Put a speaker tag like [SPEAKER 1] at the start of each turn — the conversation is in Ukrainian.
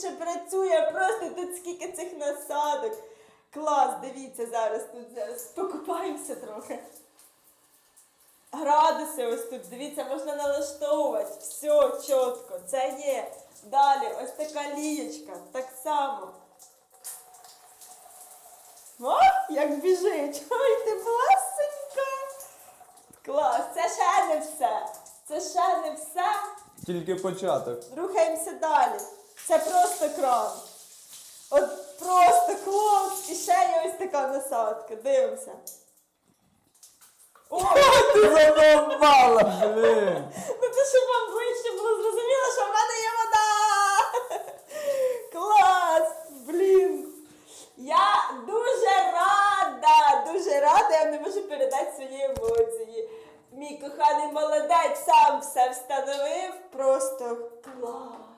[SPEAKER 1] більше працює, просто тут скільки цих насадок. Клас, дивіться, зараз тут зараз покупаємося трохи. Градуси ось тут, дивіться, можна налаштовувати. Все чітко, це є. Далі ось така лієчка, так само. О, як біжить! Ой, ти басенька! Клас, це ще не все. Це ще не все.
[SPEAKER 2] Тільки початок.
[SPEAKER 1] Рухаємося далі. Це просто кран. От просто. І ще є ось така насадка. Дивимося. О,
[SPEAKER 2] Ти задовбала, блін.
[SPEAKER 1] ну це щоб вам ближче було зрозуміло, що в мене є вода. Клас! Блін. Я дуже рада, дуже рада, я не можу передати свої емоції. Мій коханий молодець сам все встановив. Просто клас.